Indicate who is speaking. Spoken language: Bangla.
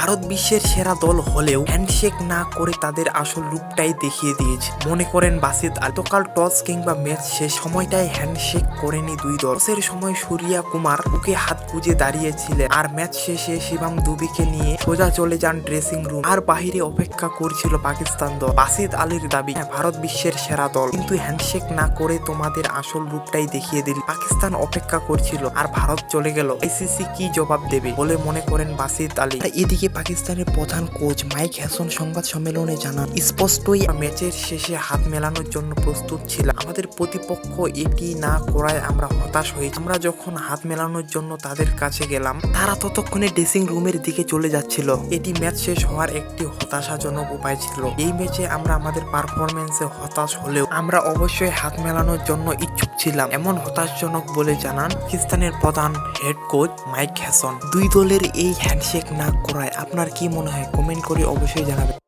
Speaker 1: ভারত বিশ্বের সেরা দল হলেও হ্যান্ডশেক না করে তাদের আসল রূপটাই দেখিয়ে দিয়েছে। মনে করেন বাসিত আলতকাল টস কিংবা ম্যাচ শেষ সময়টায় হ্যান্ডশেক করেনি দুই দল। টসের সময় সূর্যা কুমার বুকে হাত গুজে দাঁড়িয়েছিলেন আর ম্যাচ শেষে শিবাম দুবিকে নিয়ে সোজা চলে যান ড্রেসিং রুম আর বাহিরে অপেক্ষা করছিল পাকিস্তান দল। বাসিত আলীর দাবি "হ্যাঁ, ভারত বিশ্বের সেরা দল। কিন্তু হ্যান্ডশেক না করে তোমাদের আসল রূপটাই দেখিয়ে দিল। পাকিস্তান অপেক্ষা করছিল আর ভারত চলে গেল। আইসিসি কি জবাব দেবে? বলে মনে করেন বাসিত আলী। আর এদিকে পাকিস্তানের প্রধান কোচ মাইক হ্যাসন সংবাদ সম্মেলনে জানান, স্পষ্টই ম্যাচের শেষে হাত মেলানোর জন্য প্রস্তুত ছিল আমাদের প্রতিপক্ষ এটি না করায় আমরা হতাশ হই আমরা যখন হাত মেলানোর জন্য তাদের কাছে গেলাম, তারা ততক্ষণে ড্রেসিং রুমের দিকে চলে যাচ্ছিল। এটি ম্যাচ শেষ হওয়ার একটি হতাশাজনক উপায় ছিল। এই ম্যাচে আমরা আমাদের পারফরমেন্সে হতাশ হলেও আমরা অবশ্যই হাত মেলানোর জন্য ইচ্ছুক ছিলাম। এমন হতাশজনক বলে জানান পাকিস্তানের প্রধান হেড কোচ মাইক হ্যাসন। দুই দলের এই হ্যান্ডশেক না করায় আপনার কি মনে হয়? কমেন্ট করে অবশ্যই জানাবেন।